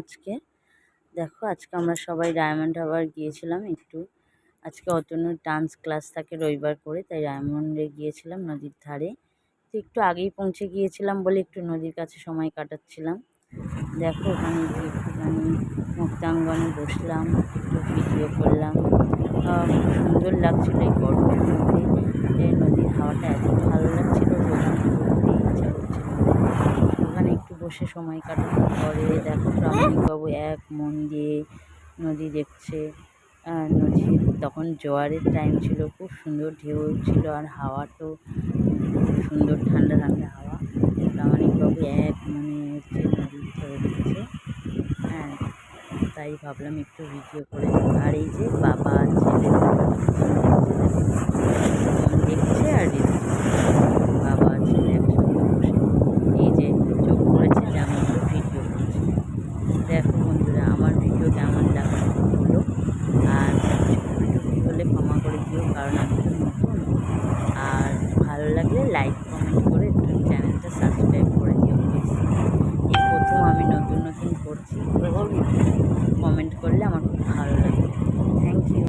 আজকে। দেখো, আজকে আমরা সবাই ডায়মন্ড হারবার গিয়েছিলাম একটু। আজকে অতনুর ডান্স ক্লাস থাকে রবিবার করে, তাই ডায়মন্ডে গিয়েছিলাম নদীর ধারে। তো একটু আগেই পৌঁছে গিয়েছিলাম বলে একটু নদীর কাছে সময় কাটাচ্ছিলাম। দেখো, ওখানে গিয়ে একটুখানি মুক্তাঙ্গনে বসলাম, একটু ভিডিও করলাম। খুব সুন্দর লাগছিল এই গরমের মধ্যে। নদীর হাওয়াটা এত ভালো লাগছিল যে ওখানে ঘুরতে ইচ্ছা করছিল ওখানে একটু বসে সময় কাটানোর পরে দেখো প্রামাণিকবাবু এক মন দিয়ে নদী দেখছে। নদীর তখন জোয়ারের টাইম ছিল, খুব সুন্দর ঢেউ ছিল আর হাওয়া তো সুন্দর ঠান্ডা ঠান্ডা হাওয়া। প্রামাণিকবাবু এক মনে হচ্ছে নদীর ঢেউ দেখছে। হ্যাঁ তাই ভাবলাম একটু ভিডিও করে আর এই যে বাবা ছেলে করলে আমার খুব ভালো লাগে থ্যাংক ইউ